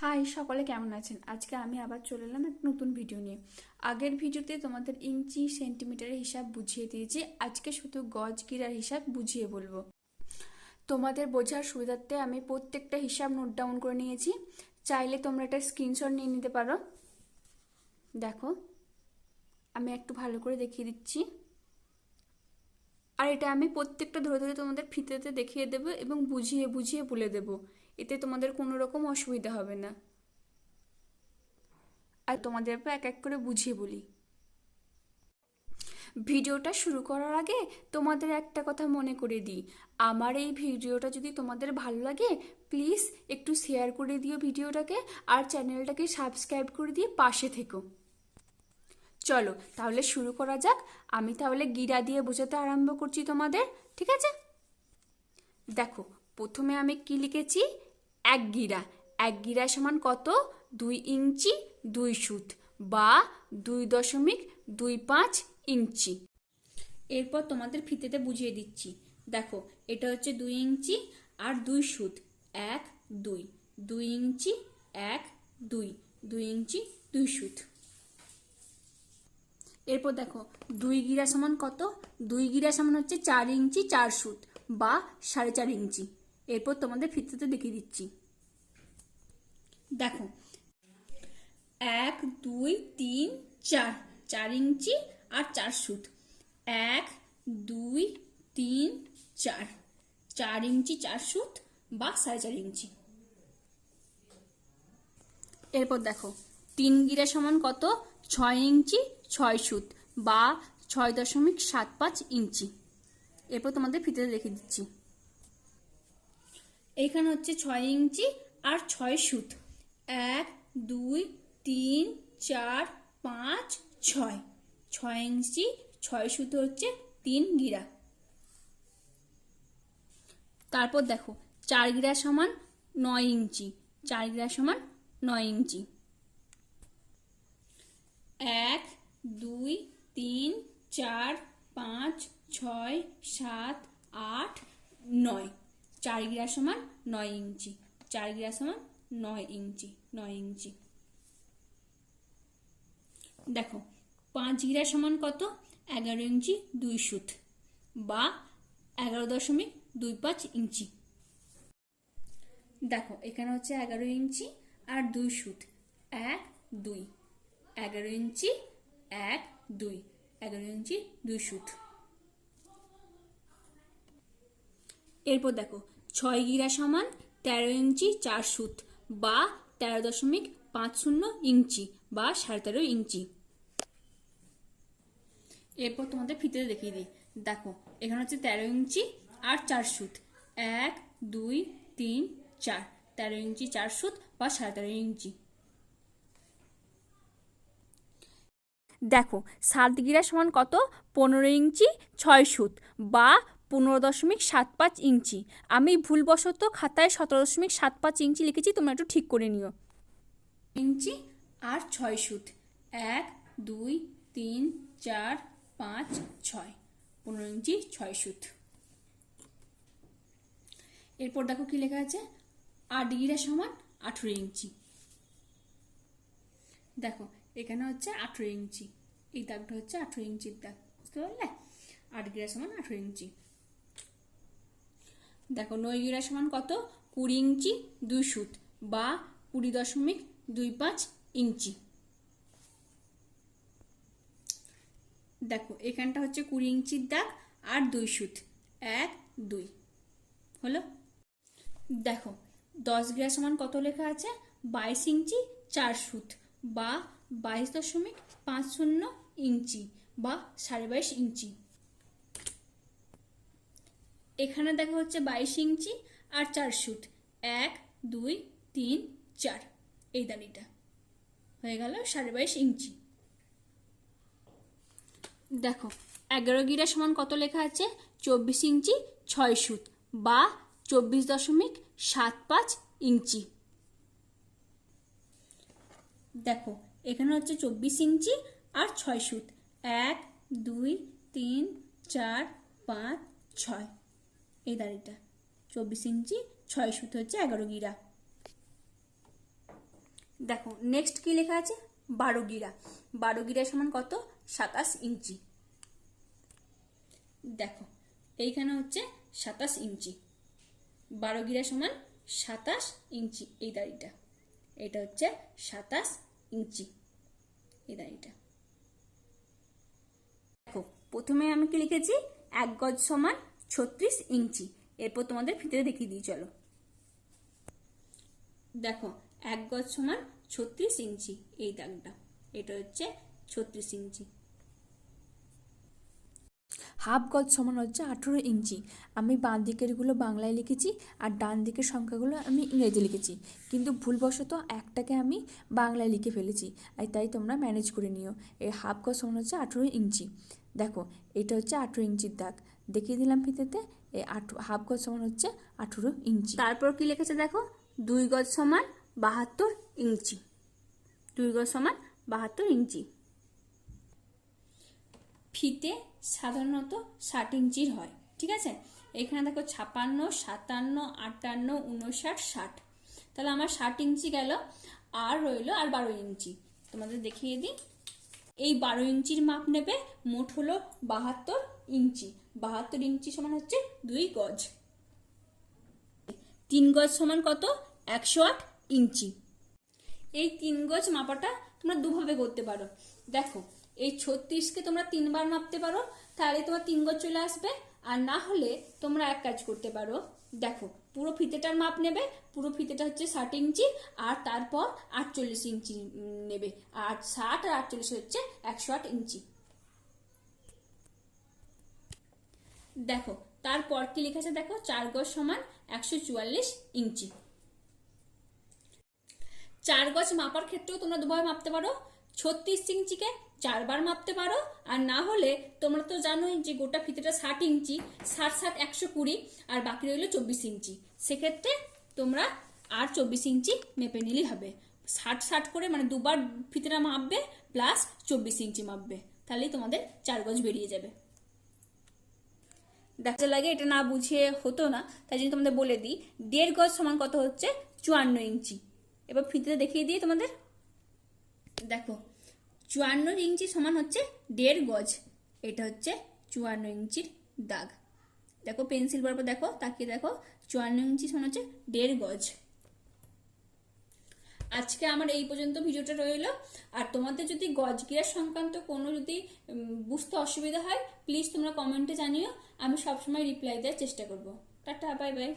High, সকলে কেমন আছেন? আজকে আমি আবার চলে এলাম এক নতুন ভিডিও নিয়ে। আগের ভিডিওতে তোমাদের ইঞ্চি সেন্টিমিটারের হিসাব বুঝিয়ে দিয়েছি। আজকে শুধু গজ, গিরার হিসাব বুঝিয়ে বলব। তোমাদের বোঝার সুবিধার্থে আমি প্রত্যেকটা হিসাব নোট ডাউন করে নিয়েছি। চাইলে তোমরা একটা স্ক্রিনশট নিয়ে নিতে পারো। দেখো, আমি একটু ভালো করে দেখিয়ে দিচ্ছি। আর এটা আমি প্রত্যেকটা ধরে ধরে তোমাদের ফিতেতে দেখিয়ে দেবো এবং বুঝিয়ে বুঝিয়ে বলে দেবো। এতে তোমাদের কোনো রকম অসুবিধা হবে না। আর তোমাদের এক এক করে বুঝিয়ে বলি। ভিডিওটা শুরু করার আগে তোমাদের একটা কথা মনে করে দিই। আমার এই ভিডিওটা যদি তোমাদের ভালো লাগে প্লিজ একটু শেয়ার করে দিও ভিডিওটাকে আর চ্যানেলটাকে সাবস্ক্রাইব করে দিয়ে পাশে থেকো। চলো তাহলে শুরু করা যাক। আমি তাহলে গিরা দিয়ে বোঝাতে আরম্ভ করছি তোমাদের, ঠিক আছে? দেখো, প্রথমে আমি কি লিখেছি? এক গিরা। এক গিরা সমান কত? দুই ইঞ্চি, দুই সুত বা দুই দশমিক দুই পাঁচ ইঞ্চি। এরপর তোমাদের ফিতেতে বুঝিয়ে দিচ্ছি। দেখো, এটা হচ্ছে দুই ইঞ্চি আর দুই সুত। এক, দুই। দুই ইঞ্চি, এক, দুই। দুই ইঞ্চি, দুই সুত। এরপর দেখো, দুই গিরা সমান কত? দুই গিরা সমান হচ্ছে চার ইঞ্চি, চার সুত বা সাড়ে চার ইঞ্চি। এরপর তোমাদের ফিতেতে দেখিয়ে দিচ্ছি। দেখো। এক, দুই, তিন, চার। চার ইঞ্চি আর চার সুত। এক, দুই, তিন, চার। চার ইঞ্চি, চার সুত বা সাড়ে চার ইঞ্চি। এরপর দেখো। তিন গিরা সমান কত? ছয় ইঞ্চি, ছয় সুত বা ছয় দশমিক সাত পাঁচ ইঞ্চি। এরপর তোমাদের ফিতে দেখে দিচ্ছি। এখানে হচ্ছে ছয় ইঞ্চি আর ছয় সুত। এক, দুই, তিন, চার, পাঁচ, ছয়। ছয় ইঞ্চি, ছয় সুত হচ্ছে তিন গিরা। তারপর দেখো, চার গিরা সমান নয় ইঞ্চি। চার গিরা সমান নয় ইঞ্চি। এক, দুই, তিন, চার, পাঁচ, ছয়, সাত, আট, নয়। চার গিরা সমান নয় ইঞ্চি। চার গিরা সমান নয় ইঞ্চি নয় ইঞ্চি। দেখো, পাঁচ গিরা সমান কত? এগারো ইঞ্চি, দুই সুত বা এগারো দশমিক দুই পাঁচ ইঞ্চি। দেখো, এখানে হচ্ছে এগারো ইঞ্চি আর দুই সুত। এক, দুই। এগারো ইঞ্চি, এক, দুই। এগারো ইঞ্চি, দুই সুত। এরপর দেখো ছয় গিরা সমান তেরো ইঞ্চি চার সুত বা তেরো দশমিক পাঁচ শূন্য ইঞ্চি বা সাড়ে তেরো ইঞ্চি। এরপর তোমাদের ফিতে দেখিয়ে দিই। দেখো, এখানে হচ্ছে তেরো ইঞ্চি আর চার সুত। এক, দুই, তিন, চার। তেরো ইঞ্চি চার সুত বা সাড়ে তেরো ইঞ্চি। দেখো, সাত গিরা সমান কত? পনেরো ইঞ্চি ছয় সুত বা পনেরো দশমিক সাত পাঁচ ইঞ্চি। আমি ভুলবশত খাতায় সতেরো দশমিক সাত পাঁচ ইঞ্চি লিখেছি, তোমরা একটু ঠিক করে নিও। ইঞ্চি আর ছয় সুত। এক, দুই, তিন, চার, পাঁচ, ছয়। পনেরো ইঞ্চি, ছয় সুত। এরপর দেখো কি লেখা আছে? আট গিরা সমান আঠেরো ইঞ্চি। দেখো, এখানে হচ্ছে আঠেরো ইঞ্চি। এই দাগটা হচ্ছে আঠেরো ইঞ্চির দাগ। বুঝতে পারলে? আট গিরা সমান আঠেরো ইঞ্চি। দেখো নয় গিরা সমান কত? কুড়ি ইঞ্চি, দুই সুত বা কুড়ি দশমিক দুই পাঁচ ইঞ্চি। দেখো, এখানটা হচ্ছে কুড়ি ইঞ্চির দাগ আর দুই সুত। এক, দুই। হলো? দেখো, দশ গ্রাম সমান কত লেখা আছে? বাইশ ইঞ্চি, চার সুত বা বাইশ দশমিক পাঁচ শূন্য ইঞ্চি বা সাড়ে বাইশ ইঞ্চি। এখানে দেখা হচ্ছে বাইশ ইঞ্চি আর চার সুত এক, দুই, তিন, চার। এই দাঁড়িটা হয়ে গেল সাড়ে বাইশ ইঞ্চি। দেখো, এগারো গিরা সমান কত লেখা আছে? চব্বিশ ইঞ্চি, ছয় সুত বা চব্বিশ দশমিক সাত পাঁচ ইঞ্চি। দেখো, এখানে হচ্ছে চব্বিশ ইঞ্চি আর ছয় সুত এক, দুই, তিন, চার, পাঁচ, ছয়। এই দাড়িটা। চব্বিশ ইঞ্চি, ছয় সুত হচ্ছে এগারো গিরা। দেখো নেক্সট কি লেখা আছে? বারো গিরা। বারো গিরা সমান কত? সাতাশ ইঞ্চি। দেখো, এইখানে হচ্ছে সাতাশ ইঞ্চি। বারো গিরা সমান সাতাশ ইঞ্চি এই দাড়িটা। এটা হচ্ছে সাতাশ ইঞ্চি এই দাড়িটা। দেখো, প্রথমে আমি কি লিখেছি? এক গজ সমান ছত্রিশ ইঞ্চি। এরপর তোমাদের ফিতে দেখিয়ে দিই, চলো। দেখো, এক গজ সমান ছত্রিশ ইঞ্চি, এই দাগটা। এটা হচ্ছে ছত্রিশ ইঞ্চি। হাফ গজ সমান হচ্ছে আঠেরো ইঞ্চি। আমি বাঁ দিকেরগুলো বাংলায় লিখেছি আর ডান দিকের সংখ্যাগুলো আমি ইংরেজি লিখেছি। কিন্তু ভুলবশত একটাকে আমি বাংলায় লিখে ফেলেছি, আর তাই তোমরা ম্যানেজ করে নিও। এই হাফ গজ সমান হচ্ছে আঠেরো ইঞ্চি। দেখো, এটা হচ্ছে আঠেরো ইঞ্চির দাগ। দেখিয়ে দিলাম ফিতেতে, এই আঠ হাফ গজ সমান হচ্ছে আঠেরো ইঞ্চি। তারপর কি লিখেছে দেখো? দুই গজ সমান বাহাত্তর ইঞ্চি। দুই গজ সমান বাহাত্তর ইঞ্চি। ফিতে সাধারণত ষাট ইঞ্চির হয়, ঠিক আছে? এখানে দেখো ছাপান্ন, সাতান্ন, আটান্ন, উনষাট, ষাট। তাহলে আমার ষাট ইঞ্চি গেল, আর রইল আর বারো ইঞ্চি। তোমাদের দেখিয়ে দিই। এই বারো ইঞ্চির মাপ নেবে, মোট হলো বাহাত্তর ইঞ্চি। বাহাত্তর ইঞ্চি সমান হচ্ছে দুই গজ। তিন গজ সমান কত? একশো আট ইঞ্চি। এই তিন গজ মাপাটা তোমরা দুভাবে করতে পারো। দেখো, এই ছত্রিশকে তোমরা তিনবার মাপতে পারো, তাহলে তোমার তিন গজ চলে আসবে। আর না হলে তোমরা এক কাজ করতে পারো। দেখো, পুরো ফিতেটার মাপ নেবে, পুরো ফিতেটা হচ্ছে ষাট ইঞ্চি, আর তারপর আটচল্লিশ ইঞ্চি নেবে। আর ষাট আর আটচল্লিশ হচ্ছে একশো আট ইঞ্চি। দেখো, তারপর কি লিখেছে দেখো? চার গজ সমান একশো চুয়াল্লিশ ইঞ্চি। চার গজ মাপার ক্ষেত্রেও তোমরা দুভাবে মাপতে পারো। ছত্রিশ ইঞ্চিকে চারবার মাপতে পারো। আর না হলে তোমরা তো জানোই যে গোটা ফিতেটা ষাট ইঞ্চি, ষাট ষাট একশো কুড়ি, আর বাকি রইল চব্বিশ ইঞ্চি। সেক্ষেত্রে তোমরা আর চব্বিশ ইঞ্চি মেপে নিলেই হবে। ষাট ষাট করে মানে দুবার ফিতেটা মাপবে, প্লাস চব্বিশ ইঞ্চি মাপবে। তাহলেই তোমাদের চার গজ বেরিয়ে যাবে। দেখা লাগে, এটা না বুঝিয়ে হতো না। তাই জন্য তোমাদের বলে দিই, দেড় গজ সমান কত হচ্ছে? চুয়ান্ন ইঞ্চি। এবার ফিতে দেখিয়ে দিই তোমাদের। দেখো, চুয়ান্ন ইঞ্চি সমান হচ্ছে দেড় গজ। এটা হচ্ছে চুয়ান্ন ইঞ্চির দাগ। দেখো, পেন্সিল বরাবর দেখো, তাকিয়ে দেখো, চুয়ান্ন ইঞ্চি সমান হচ্ছে দেড় গজ। আজকে আমার এই পর্যন্ত ভিডিওটা রইল। আর তোমাদের যদি গজ গিয়ার সংক্রান্ত কোনো যদি বুঝতে অসুবিধা হয় প্লিজ তোমরা কমেন্টে জানিও। আমি সবসময় রিপ্লাই দেওয়ার চেষ্টা করব। Tata bye bye